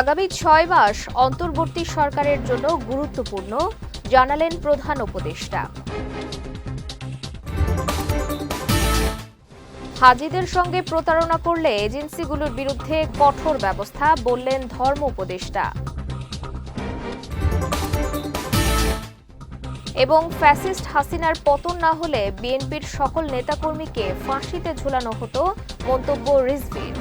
আগামী ছয় মাস অন্তর্বর্তী সরকারের জন্য গুরুত্বপূর্ণ, জানালেন প্রধান উপদেষ্টা। হাজিদের সঙ্গে প্রতারণা করলে এজেন্সিগুলোর বিরুদ্ধে কঠোর ব্যবস্থা বললেন ধর্ম উপদেষ্টা। এবং ফ্যাসিস্ট হাসিনার পতন না হলে বিএনপির সকল নেতাকর্মীকে ফাঁসিতে ঝুলানো হতো মন্তব্য রিজভির।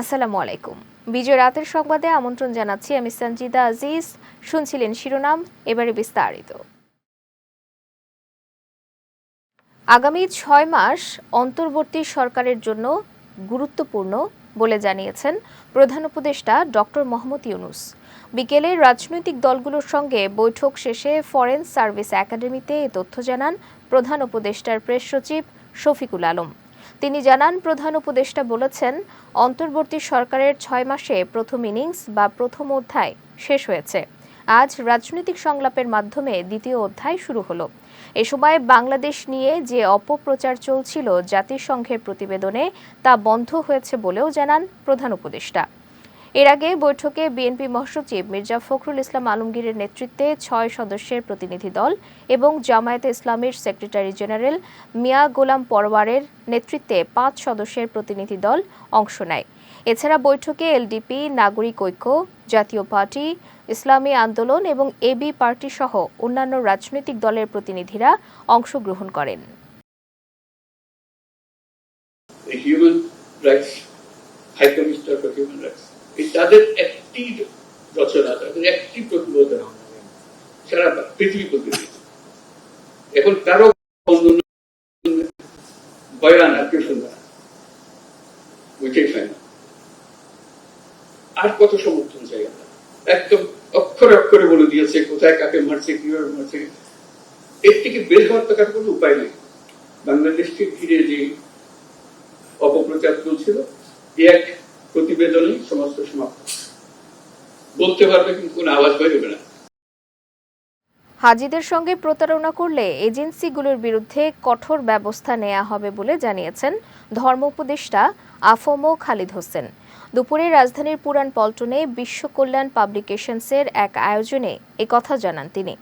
আসসালামু আলাইকুম। বিজয় রাতের সংবাদে আমন্ত্রণ জানাচ্ছি আমি সঞ্জিদা আজিজ। শুনছিলেন শিরোনাম, এবারে বিস্তারিত। আগামী ছয় মাস অন্তর্বর্তী সরকারের জন্য গুরুত্বপূর্ণ বলে জানিয়েছেন প্রধান উপদেষ্টা ডক্টর মোহাম্মদ ইউনুস। বিকেলে রাজনৈতিক দলগুলোর সঙ্গে বৈঠক শেষে ফরেন সার্ভিস একাডেমিতে এ তথ্য জানান প্রধান উপদেষ্টার প্রেস সচিব শফিকুল আলম। তিনি জানান, প্রধান উপদেষ্টা বলেছেন, অন্তর্বর্তী সরকারের ছয় মাসে প্রথম ইনিংস বা প্রথম অধ্যায় শেষ হয়েছে। আজ রাজনৈতিক সংলাপের মাধ্যমে দ্বিতীয় অধ্যায় শুরু হলো। এ সময় বাংলাদেশ নিয়ে যে অপপ্রচার চলছিল জাতিসংঘের প্রতিবেদনে তা বন্ধ হয়েছে বলেও জানান প্রধান উপদেষ্টা। এর আগে বৈঠকে বিএনপি মহাসচিব মির্জা ফখরুল ইসলাম আলমগীরের নেতৃত্বে ছয় সদস্যের প্রতিনিধি দল এবং জামায়াতে ইসলামীর সেক্রেটারি জেনারেল মিয়া গোলাম পরওয়ারের নেতৃত্বে পাঁচ সদস্যের প্রতিনিধি দল অংশ নেয়। এছাড়া বৈঠকে এলডিপি, নাগরিক ঐক্য, জাতীয় পার্টি, ইসলামী আন্দোলন এবং এবি পার্টি সহ অন্যান্য রাজনৈতিক দলের প্রতিনিধিরা অংশগ্রহণ করেন। The Human Rights High Commissioner for Human Rights. তাদের একটি রচনা, তাদের একটি প্রতিবেদন সারা পৃথিবী প্রতিনিধি এখন কারও বয়ান আর শুনবে না। না আর কত সমর্থন চাই একদম অক্ষরে অক্ষরে বলে দিয়েছে, কোথায় কাকে মারছে, কীভাবে মারছে। এর থেকে বের হওয়ার তো কার কোনো উপায় নেই। বাংলাদেশকে ঘিরে যে অপপ্রচার চলছিল এক প্রতিবেদনে সমস্ত সমাপ্ত। বলতে পারবে কিন্তু কোনো আওয়াজ বেরোবে না। হাজিদের সঙ্গে প্রতারণা করলে এজেন্সিগুলোর বিরুদ্ধে কঠোর ব্যবস্থা নেওয়া হবে বলে জানিয়েছেন ধর্ম উপদেষ্টা আফমো খালিদ হোসেন। দুপুরে রাজধানীর পুরান পল্টনে বিশ্ব কল্যাণ পাবলিকেশনসের এক আয়োজনে কথা জানান তিনি।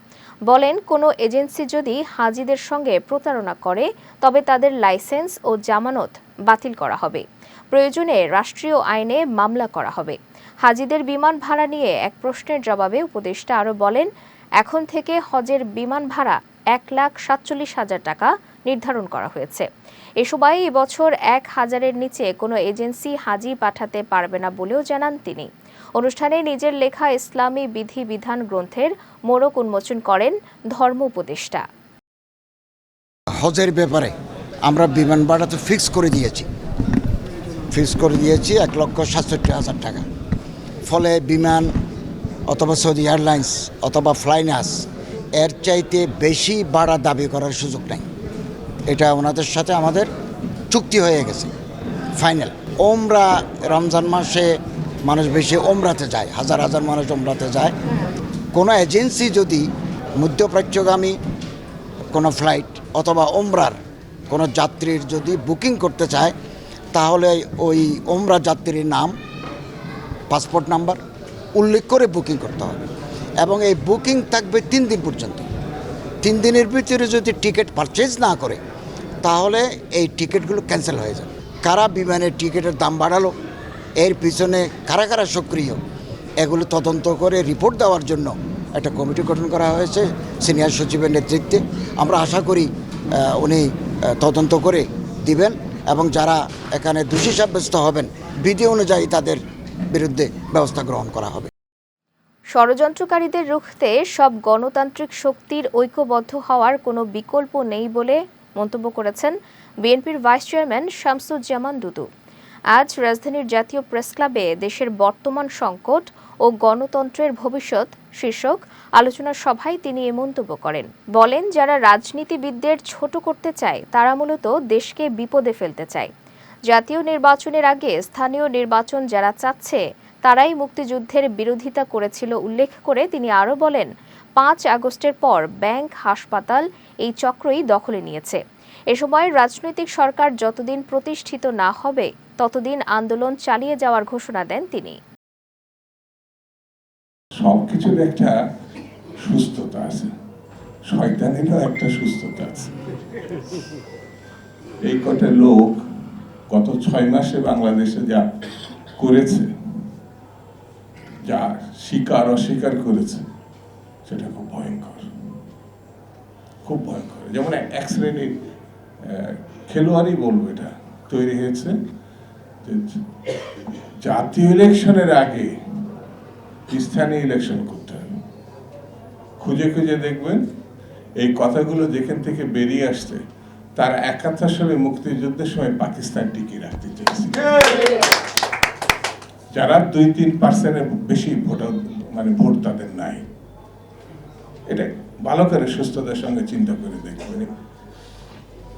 বলেন, কোনো এজেন্সি যদি হাজিদের সঙ্গে প্রতারণা করে, তবে তাদের লাইসেন্স ও জামানত বাতিল করা হবে। প্রয়োজনে রাষ্ট্রীয় আইনে মামলা করা হবে। হাজিদের বিমান ভাড়া নিয়ে এক প্রশ্নের জবাবে উপদেষ্টা আরও বলেন, এখন থেকে হজের বিমান ভাড়া এক লাখ সাতচল্লিশ হাজার টাকা নির্ধারণ করা হয়েছে। এ সময় এবছর এক হাজারের নিচে কোনো এজেন্সি হাজি পাঠাতে পারবে না বলেও জানান তিনি। অনুষ্ঠানে নিজের লেখা ইসলামী বিধি বিধান গ্রন্থের মোড়ক উন্মোচন করেন ধর্ম উপদেষ্টা। হজের ব্যাপারে আমরা বিমান ভাড়া তো ফিক্স করে দিয়েছি। ফিক্স করে দিয়েছি এক লক্ষ সাতষট্টি হাজার টাকা। ফলে বিমান অথবা সৌদি এয়ারলাইন্স অথবা ফ্লাইনাস এর চাইতে বেশি ভাড়া দাবি করার সুযোগ নেই। এটা ওনাদের সাথে আমাদের চুক্তি হয়ে গেছে। ফাইনাল। ওমরা রমজান মাসে মানুষ বেশি ওমরাতে যায়, হাজার হাজার মানুষ ওমরাতে যায়। কোনো এজেন্সি যদি মধ্যপ্রাচ্যগামী কোনো ফ্লাইট অথবা ওমরার কোনো যাত্রীর যদি বুকিং করতে চায় তাহলে ওই ওমরা যাত্রীর নাম পাসপোর্ট নাম্বার উল্লেখ করে বুকিং করতে হবে। এবং এই বুকিং থাকবে তিন দিন পর্যন্ত। তিন দিনের ভিতরে যদি টিকিট পারচেজ না করে, তাহলে এই টিকিটগুলো ক্যান্সেল হয়ে যাবে। কারা বিমানের টিকিটের দাম বাড়ালো, এর পিছনে কারা কারা সক্রিয়, এগুলো তদন্ত করে রিপোর্ট দেওয়ার জন্য একটা কমিটি গঠন করা হয়েছে সিনিয়র সচিবের নেতৃত্বে। আমরা আশা করি উনি তদন্ত করে দিবেন। এবং যারা এখানে দোষী সাব্যস্ত হবেন, বিধি অনুযায়ী তাদের বিরুদ্ধে ব্যবস্থা গ্রহণ করা হবে। ষড়যন্ত্রকারীদের রুখতে সব গণতান্ত্রিক শক্তির ঐক্যবদ্ধ হওয়ার কোনো বিকল্প নেই বলে মন্তব্য করেছেন বিএনপির ভাইস চেয়ারম্যান শামসুজ্জামান দুদু। আজ রাজধানীর জাতীয় প্রেস ক্লাবে দেশের বর্তমান সংকট ও গণতন্ত্রের ভবিষ্যৎ শীর্ষক আলোচনা সভায় তিনি এ মন্তব্য করেন। বলেন, যারা রাজনীতিবিদদের ছোট করতে চায়, তারা মূলত দেশকে বিপদে ফেলতে চায়। জাতীয় নির্বাচনের আগে স্থানীয় নির্বাচন যারা চাচ্ছে, তারাই মুক্তিযুদ্ধের বিরোধিতা করেছিল উল্লেখ করে তিনি আরও বলেন, পাঁচ আগস্টের পর ব্যাংক, হাসপাতাল এই চক্রই দখলে নিয়েছে। এ সময় রাজনৈতিক সরকার যতদিন প্রতিষ্ঠিত না হবে, ততদিন আন্দোলন চালিয়ে যাওয়ার ঘোষণা দেন তিনি। সব একটা সুস্থতা আছে। শয়তানেরও একটা সুস্থতা আছে। এই কটা লোক গত ছয় মাসে বাংলাদেশে যা করেছে, যা স্বীকার অস্বীকার করেছে, সেটা খুব ভয়ঙ্কর। খুব ভয়ঙ্কর। যেমন এক শ্রেণির খেলোয়াড়ই বলব এটা, তৈরি হয়েছে জাতীয় ইলেকশনের আগে স্থানীয় ইলেকশন খুঁজে খুঁজে দেখবেন, এই কথাগুলো যেখান থেকে বেরিয়ে আসছে, তার একাত্তর সালে মুক্তিযুদ্ধের সময় পাকিস্তান টিকিয়ে রাখতে চেয়েছে। যারা দুই তিন পার্সেন্টের বেশি ভোট মানে ভোট তাদের নাই। এটা ভালো করে সুস্থতার সঙ্গে চিন্তা করে দেখবেন।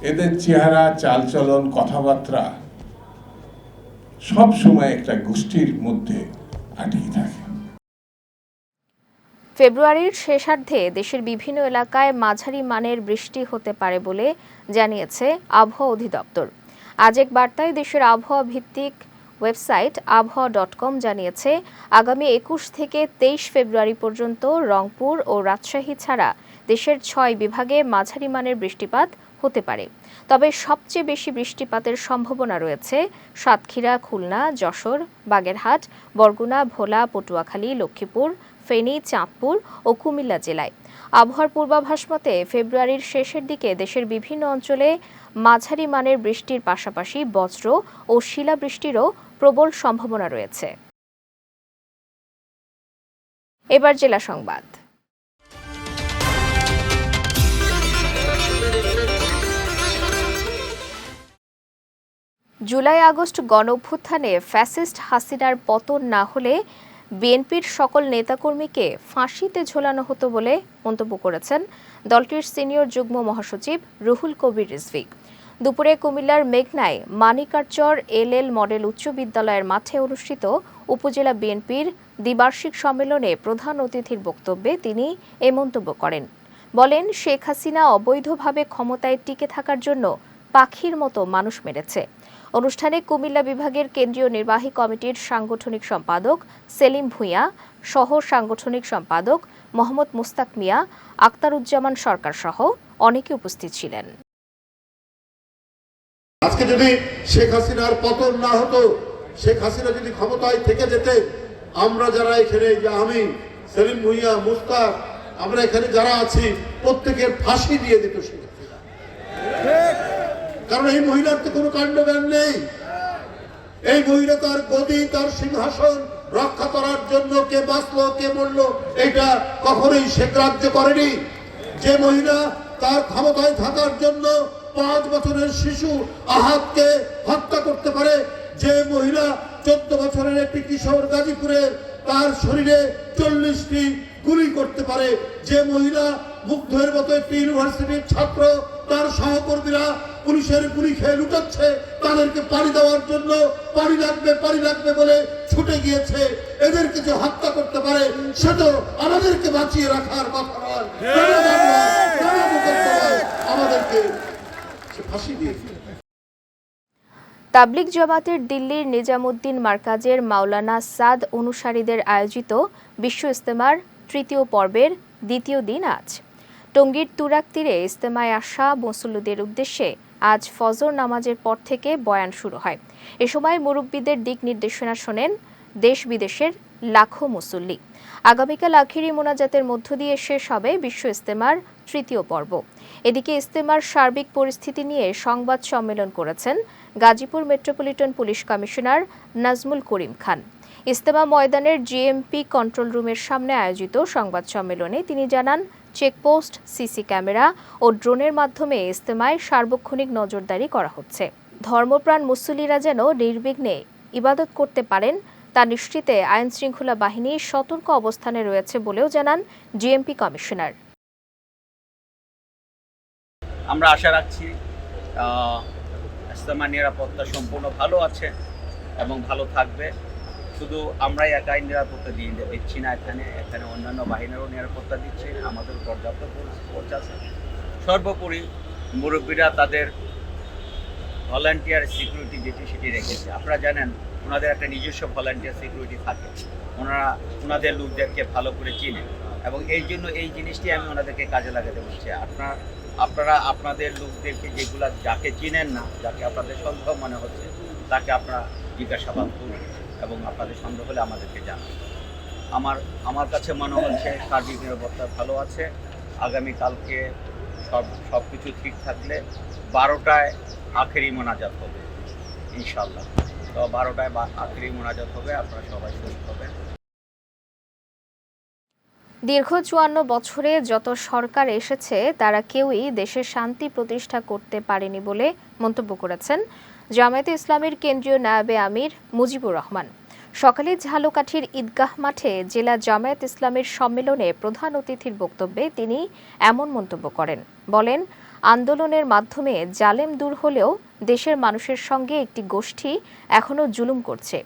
এদের চেহারা, চালচলন, কথাবার্তা সব সময় একটা গোষ্ঠীর মধ্যে আটকে থাকে। ফেব্রুয়ারির শেষার্ধে দেশের বিভিন্ন এলাকায় মাঝারি মানের বৃষ্টি হতে পারে বলে জানিয়েছে আবহাওয়া অধিদপ্তর। আজ এক বার্তায় দেশের আবহাওয়া ভিত্তিক ওয়েবসাইট আবহাওয়া ডট কম জানিয়েছে, আগামী একুশ থেকে তেইশ ফেব্রুয়ারি পর্যন্ত রংপুর ও রাজশাহী ছাড়া দেশের ছয় বিভাগে মাঝারি মানের বৃষ্টিপাত হতে পারে। তবে সবচেয়ে বেশি বৃষ্টিপাতের সম্ভাবনা রয়েছে সাতক্ষীরা, খুলনা, যশোর, বাগেরহাট, বরগুনা, ভোলা, পটুয়াখালী, লক্ষ্মীপুর ফেনী, চাঁদপুর ও কুমিল্লা জেলায়। আবহাওয়ার পূর্বাভাস মতে ফেব্রুয়ারির শেষের দিকে দেশের বিভিন্ন অঞ্চলে মাঝারি মানের বৃষ্টির পাশাপাশি বজ্র ও শিলাবৃষ্টিরও প্রবল সম্ভাবনা রয়েছে। এবার জেলা সংবাদ। জুলাই আগস্ট গণঅভ্যুত্থানে ফ্যাসিস্ট হাসিনার পতন না হলে বিএনপির সকল নেতাকর্মীকে ফাঁসিতে ঝোলানো হতো বলে মন্তব্য করেছেন দলটির সিনিয়র যুগ্ম মহাসচিব রুহুল কবির রিজভি। দুপুরে কুমিল্লার মেঘনায় মানিকারচর এল এল মডেল উচ্চ বিদ্যালয়ের মাঠে অনুষ্ঠিত উপজেলা বিএনপির দ্বিবার্ষিক সম্মেলনে প্রধান অতিথির বক্তব্যে তিনি এ মন্তব্য করেন। বলেন, শেখ হাসিনা অবৈধভাবে ক্ষমতায় টিকে থাকার জন্য পাখির মতো মানুষ মেরেছে। অনুষ্ঠানে কুমিল্লা বিভাগের কেন্দ্রীয় নির্বাহী কমিটির সাংগঠনিক সম্পাদক সেলিম ভূঁইয়া সহ সাংগঠনিক সম্পাদক মোহাম্মদ মুস্তাক মিয়া আক্তারুজ্জামান সরকার সহ অনেকে উপস্থিত ছিলেন। আজকে যদি শেখ হাসিনার পতন না হতো শেখ হাসিনা যদি ক্ষমতায় থেকে যেতে আমরা যারা এখানে যে আমি সেলিম ভুইয়া মুস্তাক আমরা এখানে যারা আছি প্রত্যেকের ফাঁসি দিয়ে দিত শেখ হাসিনা। কারণ এই মহিলার তো কোনো কাণ্ডজ্ঞান নেই। এই মহিলা তার গদি, তার সিংহাসন রক্ষা করার জন্য কে বাঁচলো, কে মরলো, এটা কখনোই শেখ রাজ্য করেনি। যে মহিলা তার ক্ষমতায় থাকার জন্য পাঁচ বছরের শিশু আহাতকে হত্যা করতে পারে, যে মহিলা চোদ্দ বছরের একটি কিশোর গাজীপুরে তার শরীরে চল্লিশটি গুলি করতে পারে, যে মহিলা মুগ্ধের মতো একটি ইউনিভার্সিটির ছাত্র তার সহকর্মীরা পুলিশের গুলি খেয়ে লুটাচ্ছে তাদেরকে পানি দেওয়ার জন্য পানি লাগবে পানি লাগবে বলে ছুটে গিয়েছে। এদেরকে যে হত্যা করতে পারে সে তো আমাদেরকে বাঁচিয়ে রাখার কথা নয়। আমাদেরকে ফাঁসি দিয়েছে। তাবলিগ জামাতের দিল্লির নিজামুদ্দিন মার্কাজের মাওলানা সাদ অনুসারীদের আয়োজিত বিশ্ব ইস্তেমার তৃতীয় পর্বের দ্বিতীয় দিন আজ। টঙ্গীর তুরাক তীরে ইস্তেমায় আসা মুসল্লিদের উদ্দেশ্যে আজ ফজর নামাজের পর থেকে বয়ান শুরু হয়। এ সময় মুরব্বীদের দিক নির্দেশনা শোনেন দেশ বিদেশের লাখো মুসল্লি। আগামীকাল আখিরি মোনাজাতের মধ্য দিয়ে শেষ হবে বিশ্ব ইস্তেমার তৃতীয় পর্ব। এদিকে ইস্তেমার সার্বিক পরিস্থিতি নিয়ে সংবাদ সম্মেলন করেছেন Gazipur metropolitan police commissioner Nazmul Karim Khan. Ijtema ময়দানের জিএমপি কন্ট্রোল রুমের সামনে আয়োজিত সংবাদ সম্মেলনে তিনি জানান চেকপোস্ট সিসি ক্যামেরা ও ড্রোনের মাধ্যমে ইস্তেমায় সার্বক্ষণিক নজরদারি করা হচ্ছে। ধর্মপ্রাণ মুসল্লিরা যেন নির্বিঘ্নে ইবাদত করতে পারেন তা নিশ্চিতে আইন শৃঙ্খলা বাহিনী সতর্ক অবস্থানে রয়েছে বলেও জানান জিএমপি কমিশনার। আমরা আশা রাখছি আহ, ইস্তেমার নিরাপত্তা সম্পূর্ণ ভালো আছে এবং ভালো থাকবে। শুধু আমরাই একাই নিরাপত্তা দিয়ে দিচ্ছি না এখানে এখানে অন্যান্য বাহিনীরও নিরাপত্তা দিচ্ছে, আমাদের পর্যাপ্ত ফোর্স আছে। সর্বোপরি মুরব্বীরা তাদের ভলান্টিয়ার সিকিউরিটি যেটি সেটি রেখেছে। আপনারা জানেন, ওনাদের একটা নিজস্ব ভলান্টিয়ার সিকিউরিটি থাকে। ওনারা, ওনাদের লোকদেরকে ভালো করে চিনেন এবং এই জন্য এই জিনিসটি আমি ওনাদেরকে কাজে লাগাতে বলছি। আপনার, আপনারা, আপনাদের লোকদেরকে যেগুলা, যাকে চিনেন না, যাকে আপনাদের সন্দেহ মনে হচ্ছে, তাকে আপনারা জিজ্ঞাসাবাদ করুন। এবং আপনাদের সন্দেহ হলে আমাদেরকে জানান। আমার আমার কাছে মনে হচ্ছে সার্বিক নিরাপত্তা ভালো আছে। আগামীকালকে সব সব কিছু ঠিক থাকলে বারোটায় আখেরি মোনাজাত হবে ইনশাল্লাহ তো বারোটায় আখেরি মোনাজাত হবে, আপনারা সবাই সুস্থ হবেন। দীর্ঘ চুয়ান্ন বছরে যত সরকার এসেছে, তারা কেউই দেশের শান্তি প্রতিষ্ঠা করতে পারেনি বলে মন্তব্য করেছেন জামায়াতে ইসলামের কেন্দ্রীয় নায়াবে আমির মুজিবুর রহমান। সকালে ঝালকাঠির ঈদগাহ মাঠে জেলা জামায়াত ইসলামের সম্মেলনে প্রধান অতিথির বক্তব্যে তিনি এমন মন্তব্য করেন। বলেন, আন্দোলনের মাধ্যমে জালেম দূর হলেও দেশের মানুষের সঙ্গে একটি গোষ্ঠী এখনও জুলুম করছে।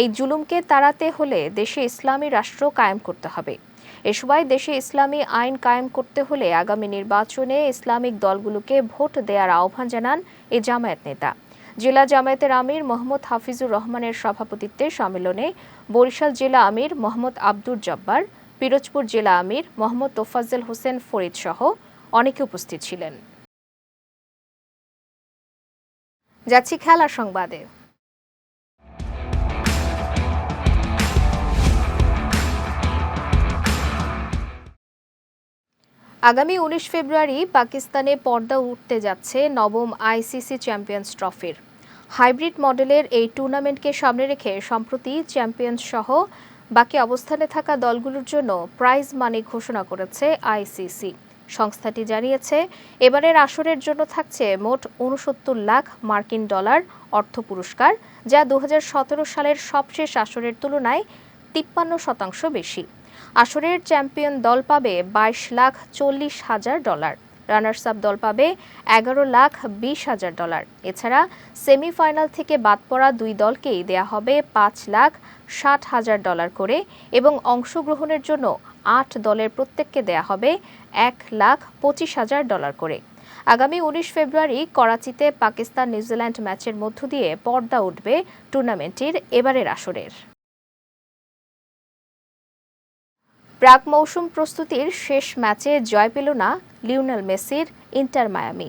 এই জুলুমকে তাড়াতে হলে দেশে ইসলামী রাষ্ট্র কায়েম করতে হবে। এ সময় দেশে ইসলামী আইন কায়েম করতে হলে আগামী নির্বাচনে ইসলামিক দলগুলোকে ভোট দেওয়ার আহ্বান জানান এ জামায়াত নেতা। জেলা জামায়াতের আমির মোহাম্মদ হাফিজুর রহমানের সভাপতিত্বে সম্মেলনে বরিশাল জেলা আমির মোহাম্মদ আব্দুর জব্বার, পিরোজপুর জেলা আমির মোহাম্মদ তোফাজ্জল হোসেন ফরিদ সহ অনেকে উপস্থিত ছিলেন। যাচ্ছি খেলা সংবাদে। আগামী উনিশ ফেব্রুয়ারি পাকিস্তানে পর্দা উঠতে যাচ্ছে নবম আইসিসি চ্যাম্পিয়ন্স ট্রফির। হাইব্রিড মডেলের এই টুর্নামেন্টকে সামনে রেখে সম্প্রতি চ্যাম্পিয়ন্স সহ বাকি অবস্থানে থাকা দলগুলোর জন্য প্রাইজ মানি ঘোষণা করেছে আইসিসি। সংস্থাটি জানিয়েছে, এবারের আসরের জন্য থাকছে মোট উনসত্তর লাখ মার্কিন ডলার অর্থ পুরস্কার, যা দু হাজার সতেরো সালের সবশেষ আসরের তুলনায় তিপ্পান্ন শতাংশ বেশি। আসরের চ্যাম্পিয়ন দল পাবে বাইশ লাখ চল্লিশ হাজার ডলার। রানার্স আপ দল পাবে এগারো লাখ বিশ হাজার ডলার। এছাড়া সেমিফাইনাল থেকে বাদ পড়া দুই দলকেই দেয়া হবে পাঁচ লাখ ষাট হাজার ডলার করে এবং অংশগ্রহণের জন্য আট দলের প্রত্যেককে দেয়া হবে এক লাখ পঁচিশ হাজার ডলার করে। আগামী উনিশ ফেব্রুয়ারি করাচিতে পাকিস্তান নিউজিল্যান্ড ম্যাচের মধ্য দিয়ে পর্দা উঠবে টুর্নামেন্টটির এবারের আসরের। প্রাক মৌসুম প্রস্তুতির শেষ ম্যাচে জয় পেল না লিওনেল মেসির ইন্টার মায়ামি।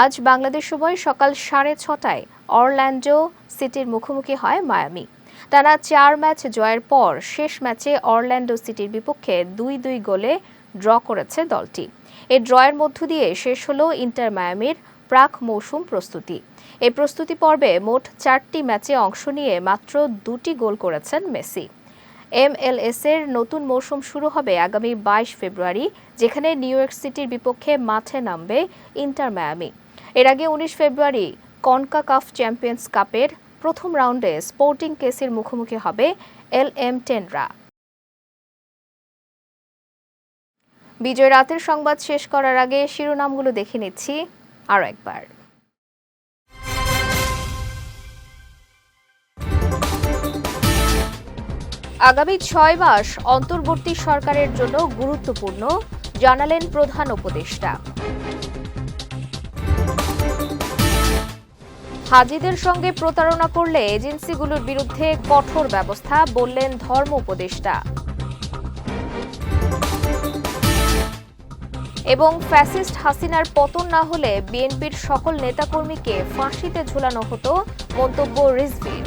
আজ বাংলাদেশ সময় সকাল সাড়ে ছটায় অরল্যান্ডো সিটির মুখোমুখি হয় মায়ামি। টানা চার ম্যাচ জয়ের পর শেষ ম্যাচে অরল্যান্ডো সিটির বিপক্ষে দুই দুই গোলে ড্র করেছে দলটি। এই ড্রয়ের মধ্য দিয়ে শেষ হল ইন্টার মায়ামির প্রাক মৌসুম প্রস্তুতি। এই প্রস্তুতি পর্বে মোট চারটি ম্যাচে অংশ নিয়ে মাত্র দুটি গোল করেছেন মেসি। এমএলএস এর নতুন মৌসুম শুরু হবে আগামী বাইশ ফেব্রুয়ারি, যেখানে নিউ ইয়র্ক সিটির বিপক্ষে মাঠে নামবে ইন্টার মায়ামি। এর আগে উনিশ ফেব্রুয়ারি কনকা কাফ চ্যাম্পিয়ন্স কাপের প্রথম রাউন্ডে স্পোর্টিং কেসের মুখোমুখি হবে এল এম টেনরা বিজয় রাতের সংবাদ শেষ করার আগে শিরোনামগুলো দেখে নিচ্ছি আরও একবার। আগামী ছয় মাস অন্তর্বর্তী সরকারের জন্য গুরুত্বপূর্ণ, জানালেন প্রধান উপদেষ্টা। হাজিদের সঙ্গে প্রতারণা করলে এজেন্সিগুলোর বিরুদ্ধে কঠোর ব্যবস্থা বললেন ধর্ম উপদেষ্টা। এবং ফ্যাসিস্ট হাসিনার পতন না হলে বিএনপির সকল নেতাকর্মীকে ফাঁসিতে ঝুলানো হতো মন্তব্য রিজভির।